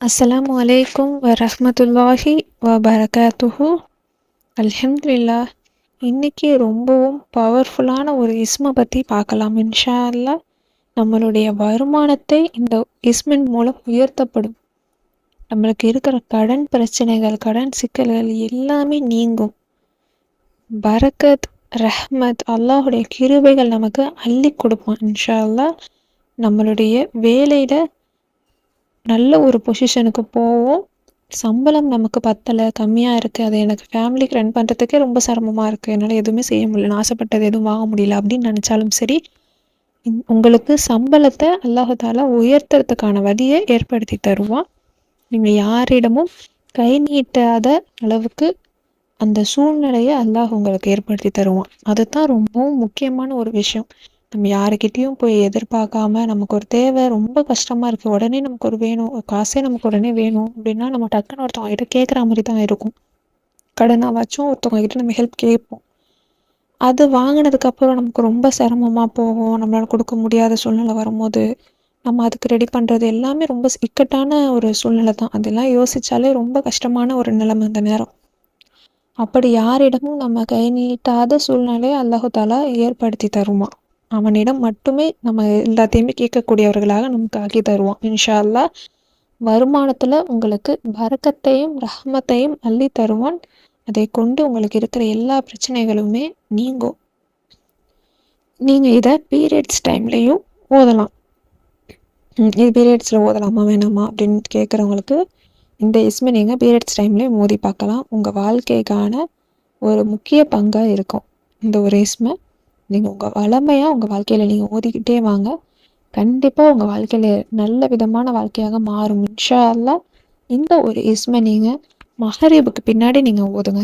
அஸ்லாம் அலைக்கும் வரமத்துல்லாஹி வபரகாத்துஹு அல்ஹம்துல்லா இன்னைக்கு ரொம்பவும் பவர்ஃபுல்லான ஒரு இஸ்மை பற்றி பார்க்கலாம் இன்ஷா அல்லா நம்மளுடைய வருமானத்தை இந்த இஸ்மின் மூலம் உயர்த்தப்படும். நம்மளுக்கு இருக்கிற கடன் பிரச்சனைகள் கடன் சிக்கல்கள் எல்லாமே நீங்கும். பரக்கத் ரஹ்மத் அல்லாஹுடைய கிருபைகள் நமக்கு அள்ளி கொடுப்பான் இன்ஷா அல்லா நம்மளுடைய வேலையில் நல்ல ஒரு பொசிஷனுக்கு போவோம். சம்பளம் நமக்கு பத்தலை கம்மியாக இருக்குது அது எனக்கு ஃபேமிலிக்கு ரன் பண்ணுறதுக்கே ரொம்ப சிரமமாக இருக்குது என்னால் எதுவுமே செய்ய முடியல. நான் ஆசைப்பட்டது எதுவும் வாங்க முடியல அப்படின்னு நினச்சாலும் சரி உங்களுக்கு சம்பளத்தை அல்லாஹால உயர்த்துறதுக்கான வழியை ஏற்படுத்தி தருவான். நீங்கள் யாரிடமும் கை நீட்டாத அளவுக்கு அந்த சூழ்நிலையை அல்லாஹ் உங்களுக்கு ஏற்படுத்தி தருவான். அதுதான் ரொம்பவும் முக்கியமான ஒரு விஷயம். நம்ம யாருக்கிட்டேயும் போய் எதிர்பார்க்காம நமக்கு ஒரு தேவை ரொம்ப கஷ்டமாக இருக்குது உடனே நமக்கு ஒரு வேணும் ஒரு காசே நமக்கு உடனே வேணும் அப்படின்னா நம்ம டக்குன்னு ஒருத்தவங்க கிட்ட கேட்குற மாதிரி தான் இருக்கும். கடனாவாச்சும் ஒருத்தவங்க கிட்ட நம்ம ஹெல்ப் கேட்போம். அது வாங்கினதுக்கப்புறம் நமக்கு ரொம்ப சிரமமாக போகும். நம்மளால் கொடுக்க முடியாத சூழ்நிலை வரும்போது நம்ம அதுக்கு ரெடி பண்ணுறது எல்லாமே ரொம்ப இக்கட்டான ஒரு சூழ்நிலை தான். அதெல்லாம் யோசிச்சாலே ரொம்ப கஷ்டமான ஒரு நிலைமை அந்த நேரம். அப்படி யாரிடமும் நம்ம கை நீட்டாத சூழ்நிலையை அல்லாஹு தாலா ஏற்படுத்தி தருமா. அவனிடம் மட்டுமே நம்ம எல்லாத்தையுமே கேட்கக்கூடியவர்களாக நமக்கு ஆக்கி தருவான். இன்ஷா அல்லா வருமானத்தில் உங்களுக்கு பரக்கத்தையும் ரஹமத்தையும் அள்ளி தருவான். அதை கொண்டு உங்களுக்கு இருக்கிற எல்லா பிரச்சனைகளுமே நீங்கும். நீங்கள் இதை பீரியட்ஸ் டைம்லேயும் ஓதலாம். இது பீரியட்ஸில் ஓதலாமா வேணாமா அப்படின்னு கேட்குறவங்களுக்கு இந்த இஸ்மை நீங்கள் பீரியட்ஸ் டைம்லேயும் மோதி பார்க்கலாம். உங்கள் வாழ்க்கைக்கான ஒரு முக்கிய பங்காக இருக்கும். இந்த ஒரு இஸ்மை நீங்கள் உங்கள் வளமையாக உங்கள் வாழ்க்கையில் நீங்கள் ஓதிக்கிட்டே வாங்க. கண்டிப்பாக உங்கள் வாழ்க்கையில் நல்ல விதமான வாழ்க்கையாக மாறும். இன்ஷா அல்லாஹ் இந்த ஒரு இஸ்மை நீங்கள் மஹரீபுக்கு பின்னாடி நீங்கள் ஓதுங்க.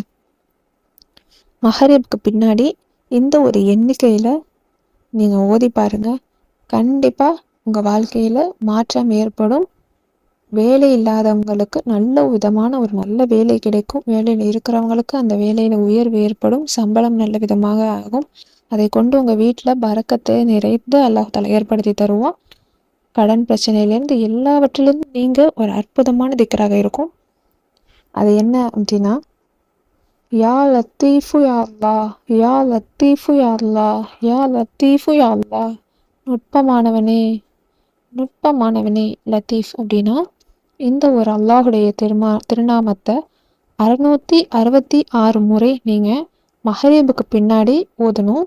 மஹரீபுக்கு பின்னாடி இந்த ஒரு எண்ணிக்கையில் நீங்கள் ஓதி பாருங்க. கண்டிப்பாக உங்கள் வாழ்க்கையில் மாற்றம் ஏற்படும். வேலை இல்லாதவங்களுக்கு நல்ல விதமான ஒரு நல்ல வேலை கிடைக்கும். வேலையில் இருக்கிறவங்களுக்கு அந்த வேலையில் உயர்வு ஏற்படும். சம்பளம் நல்ல விதமாக ஆகும். அதை கொண்டு உங்கள் வீட்டில் பறக்கத்தை நிறைந்து அல்லாஹ் ஏற்படுத்தி தருவான். கடன் பிரச்சனையிலேருந்து எல்லாவற்றிலிருந்து நீங்கள் ஒரு அற்புதமான திக்கராக இருக்கும். அது என்ன அப்படின்னா யா லத்தீஃபு யாழ்லா யா லத்தீஃபு யாழ்லா யா லத்தீஃபு யாழ்லா நுட்பமானவனே நுட்பமானவனே லத்தீஃப் அப்படின்னா இந்த ஒரு அல்லாஹுடைய திருமா திருநாமத்தை அறுநூற்றி அறுபத்தி ஆறு முறை நீங்கள் மஹரீபுக்கு பின்னாடி ஓதணும்.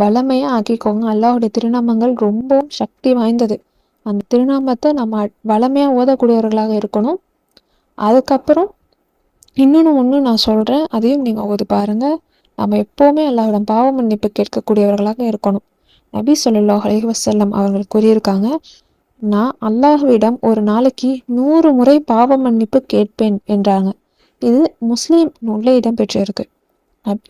வளமையாக ஆக்கிக்கோங்க. அல்லாஹுடைய திருநாமங்கள் ரொம்பவும் சக்தி வாய்ந்தது. அந்த திருநாமத்தை நம்ம வளமையாக ஓதக்கூடியவர்களாக இருக்கணும். அதுக்கப்புறம் இன்னொன்று ஒன்று நான் சொல்கிறேன் அதையும் நீங்கள் ஓது பாருங்கள் நம்ம எப்போவுமே அல்லாவிடம் பாவ மன்னிப்பு கேட்கக்கூடியவர்களாக இருக்கணும். நபி ஸல்லல்லாஹு அலைஹி வஸல்லம் அவர்கள் கூறியிருக்காங்க நான் அல்லாஹ்விடம் ஒரு நாளைக்கு நூறு முறை பாவ மன்னிப்பு கேட்பேன் என்றாங்க. இது முஸ்லீம் நூலில் இடம்பெற்றிருக்கு.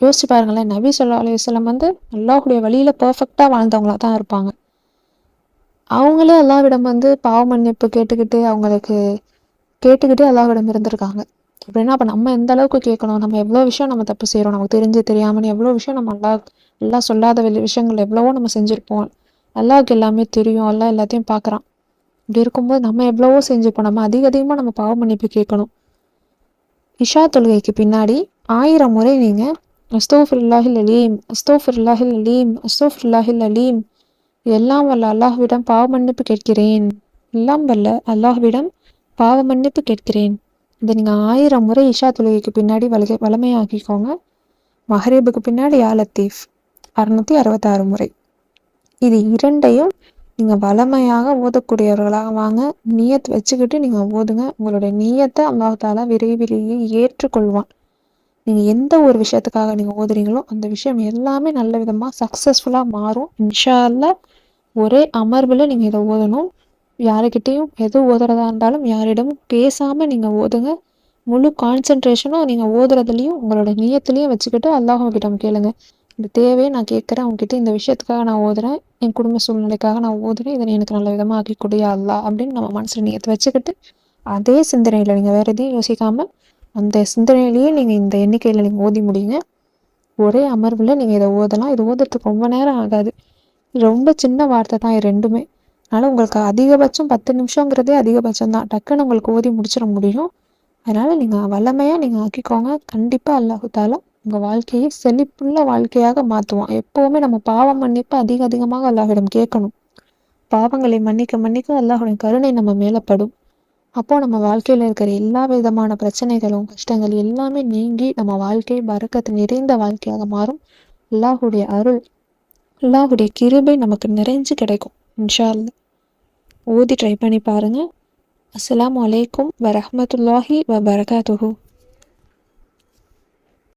யோசிச்சு பாருங்களேன் நபி சொல்லா அலி வஸல்லம் வந்து அல்லாஹுடைய வழியில் பர்ஃபெக்டாக வாழ்ந்தவங்களா தான் இருப்பாங்க. அவங்களே அல்லாஹ்விடம் வந்து பாவ மன்னிப்பு கேட்டுக்கிட்டு அவங்களுக்கு கேட்டுக்கிட்டே அல்லாஹ்விடம் இருந்திருக்காங்க. அப்படின்னா அப்போ நம்ம எந்த அளவுக்கு கேட்கணும்? நம்ம எவ்வளோ விஷயம் நம்ம தப்பு செய்கிறோம் நமக்கு தெரிஞ்சு தெரியாமல் எவ்வளோ விஷயம் நம்ம அல்லா எல்லா சொல்லாத விஷயங்கள் எவ்வளவோ நம்ம செஞ்சுருப்போம். அல்லாவுக்கு எல்லாமே தெரியும். எல்லாம் எல்லாத்தையும் பார்க்குறான். இப்படி இருக்கும்போது நம்ம எவ்வளவோ செஞ்சுப்போம் நம்ம அதிக அதிகமாக நம்ம பாவ மன்னிப்பு கேட்கணும். இஷா தொழுகைக்கு பின்னாடி ஆயிரம் முறை நீங்கள் அஸ்தோஃபிருல்லாஹில் அலீம் அஸ்தோஃபிருல்லாஹில் அலீம் அஸ்தோஃபிருல்லாஹில் அலீம். எல்லாம் வல்ல அல்லாஹ்விடம் பாவ மன்னிப்பு கேட்கிறேன். எல்லாம் வல்ல அல்லாஹ்விடம் பாவ மன்னிப்பு கேட்கிறேன். இதை நீங்கள் ஆயிரம் முறை இஷா தொழுகைக்கு பின்னாடி வலகை வளமையாக்கிக்கோங்க மஹரீபுக்கு பின்னாடி யா லத்தீஃப் அறுநூற்றி அறுபத்தாறு முறை. இது இரண்டையும் நீங்கள் வளமையாக ஓதக்கூடியவர்களாக வாங்க நியத் வச்சுக்கிட்டு நீங்கள் ஓதுங்க. உங்களுடைய நியத்தை அல்லாஹாலா விரைவிலேயே ஏற்றுக்கொள்வான். நீங்கள் எந்த ஒரு விஷயத்துக்காக நீங்கள் ஓதுறீங்களோ அந்த விஷயம் எல்லாமே நல்ல விதமாக சக்ஸஸ்ஃபுல்லாக மாறும். இன்ஷால்ல ஒரே அமர்வில் நீங்கள் இதை ஓதணும். யாருக்கிட்டேயும் எது ஓதுறதா இருந்தாலும் யாரிடமும் பேசாமல் நீங்கள் ஓதுங்க. முழு கான்சென்ட்ரேஷனும் நீங்கள் ஓதுறதுலையும் உங்களோட நியத்துலையும் வச்சுக்கிட்டு அல்லாஹ்விடம் கேளுங்க. இந்த தேவையை நான் கேட்குறேன் உங்ககிட்ட இந்த விஷயத்துக்காக நான் ஓதுறேன் என் குடும்ப சூழ்நிலைக்காக நான் ஓதுறேன் இதை எனக்கு நல்ல விதமாக ஆக்கி கொடியா அல்லா அப்படின்னு நம்ம மனசில் நியத்தை வச்சுக்கிட்டு அதே சிந்தனையில் நீங்கள் வேறு எதையும் யோசிக்காமல் அந்த சிந்தனையிலேயே நீங்கள் இந்த எண்ணிக்கையில் நீங்கள் ஓதி முடியுங்க. ஒரே அமர்வில் நீங்கள் இதை ஓதலாம். இது ஓதுறதுக்கு ரொம்ப நேரம் ஆகாது. ரொம்ப சின்ன வார்த்தை தான் இது ரெண்டுமே. அதனால் உங்களுக்கு அதிகபட்சம் பத்து நிமிஷங்கிறதே அதிகபட்சம் தான். டக்குன்னு உங்களுக்கு ஓதி முடிச்சிட முடியும். அதனால் நீங்கள் வல்லமையாக நீங்கள் ஆக்கிக்கோங்க. கண்டிப்பாக அல்லாஹு உங்கள் வாழ்க்கையை செழிப்புள்ள வாழ்க்கையாக மாற்றுவான் எப்போவுமே நம்ம பாவம் மன்னிப்பு அதிக அதிகமாக அல்லாஹிடம் கேட்கணும். பாவங்களை மன்னிக்க மன்னிக்க அல்லாஹுடைய கருணை நம்ம மேலப்படும் அப்போ நம்ம வாழ்க்கையில் இருக்கிற எல்லா விதமான பிரச்சனைகளும் கஷ்டங்கள் எல்லாமே நீங்கி நம்ம வாழ்க்கை பறக்கத்து நிறைந்த வாழ்க்கையாக மாறும். அல்லாஹுடைய அருள் அல்லாஹுடைய கிருபை நமக்கு நிறைஞ்சு கிடைக்கும் இன்ஷா அல்லாஹ் ஓதி ட்ரை பண்ணி பாருங்கள் அஸ்லாம் அலைக்கும் வரமத்துல்லாஹி வ பரகாத்துஹு